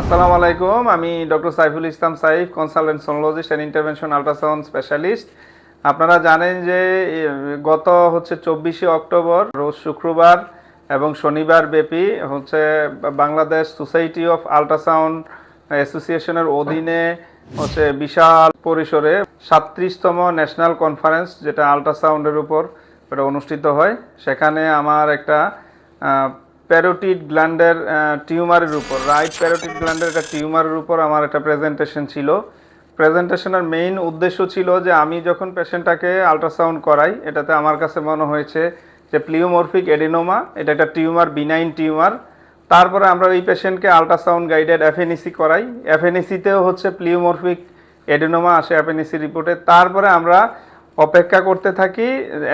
আসসালামু আলাইকুম। আমি doctor Saiful Islam Saif, consultant sonologist and intervention ultrasound specialist. আপনারা জানেন যে গত হচ্ছে চব্বিশে অক্টোবর, রোজ শুক্রবার এবং শনিবার ব্যাপী হচ্ছে বাংলাদেশ সোসাইটি অফ আল্ট্রাসাউন্ড অ্যাসোসিয়েশনের অধীনে হচ্ছে বিশাল পরিসরে সাতত্রিশতম ন্যাশনাল কনফারেন্স যেটা আল্ট্রাসাউন্ডের উপর এটা অনুষ্ঠিত হয়। সেখানে আমার একটা প্যারোটিড গ্ল্যান্ডের টিউমারের উপর রাইট প্যারোটিড গ্ল্যান্ডের একটা টিউমারের উপর আমার একটা প্রেজেন্টেশন ছিল। প্রেজেন্টেশনের মেইন উদ্দেশ্য ছিল যে আমি যখন পেশেন্টটাকে আল্ট্রাসাউন্ড করাই, এটাতে আমার কাছে মনে হয়েছে যে প্লিওমরফিক এডিনোমা এটা একটা টিউমার বিনাইন টিউমার। তারপরে আমরা এই পেশেন্টকে আল্ট্রাসাউন্ড গাইডেড এফএনইসি করাই। এফএনইসিতেও হচ্ছে প্লিওমরফিক এডিনোমা আসে এফএনইসি রিপোর্টে তারপরে আমরা অপেক্ষা করতে থাকি,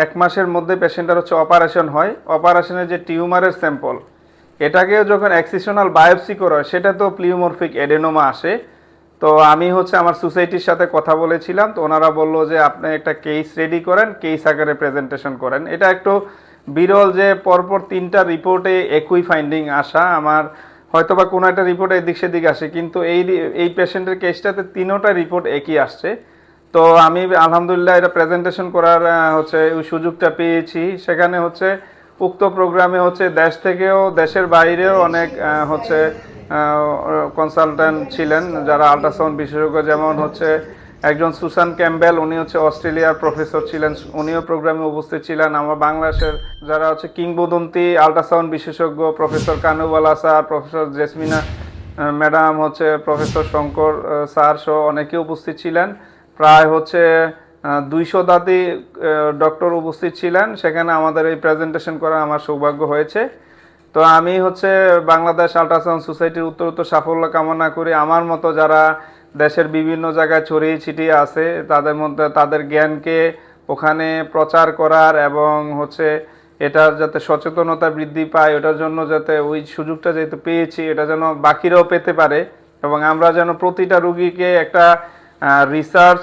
এক মাসের মধ্যে পেশেন্টের হচ্ছে অপারেশন হয়। অপারেশনের যে টিউমারের স্যাম্পল এটাকেও যখন অ্যাক্সিশনাল বায়োপসি করা হয়, সেটা তো প্লিওমরফিক এডেনোমা আসে। তো আমি হচ্ছে আমার সোসাইটির সাথে কথা বলেছিলাম, তো ওনারা বলল যে, আপনি একটা কেস রেডি করেন কেস আকারে প্রেজেন্টেশন করেন। এটা একটু বিরল যে, পরপর তিনটা রিপোর্টে একই ফাইন্ডিং আসা। আমার হয়তো বা কোনো একটা রিপোর্ট এদিক সেদিক আসে, কিন্তু এই এই পেশেন্টের কেসটাতে তিনোটা রিপোর্ট একই আসছে। তো আমি আলহামদুলিল্লাহ এটা প্রেজেন্টেশন করার হচ্ছে সুযোগটা পেয়েছি। সেখানে হচ্ছে উক্ত প্রোগ্রামে হচ্ছে দেশ থেকেও দেশের বাইরেও অনেক হচ্ছে কনসালট্যান্ট ছিলেন যারা আল্ট্রাসাউন্ড বিশেষজ্ঞ, যেমন হচ্ছে একজন সুসান ক্যাম্বেল উনি হচ্ছে অস্ট্রেলিয়ার প্রফেসর ছিলেন। উনিও প্রোগ্রামে উপস্থিত ছিলেন। আমার বাংলাদেশের যারা হচ্ছে কিংবদন্তি আল্ট্রাসাউন্ড বিশেষজ্ঞ professor Kanubala sir professor Jesmina madam হচ্ছে প্রফেসর শঙ্কর স্যার সহ অনেকে উপস্থিত ছিলেন। প্রায় হচ্ছে দুইশো দাদি ডক্টর উপস্থিত ছিলেন। সেখানে আমাদের এই প্রেজেন্টেশন করা আমার সৌভাগ্য হয়েছে। তো আমি হচ্ছে বাংলাদেশ আল্ট্রাসাউন্ড সোসাইটির উত্তরোত্তর সাফল্য কামনা করি। আমার মতো যারা দেশের বিভিন্ন জায়গায় ছড়িয়ে ছিটিয়ে আছে, তাদের মধ্যে তাদের জ্ঞানকে ওখানে প্রচার করার এবং হচ্ছে এটার যাতে সচেতনতা বৃদ্ধি পায় ওটার জন্য যাতে ওই সুযোগটা যেহেতু পেয়েছি, এটা যেন বাকিরাও পেতে পারে। এবং আমরা যেন প্রতিটা রুগীকে একটা রিসার্চ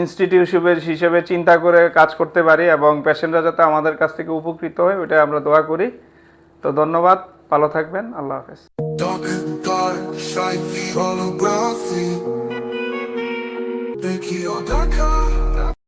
ইনস্টিটিউট হিসেবে চিন্তা করে কাজ করতে পারি এবং পেশেন্টরা যাতে আমাদের কাছ থেকে উপকৃত হয় ওটা আমরা দোয়া করি। তো ধন্যবাদ, ভালো থাকবেন, আল্লাহ হাফেজ।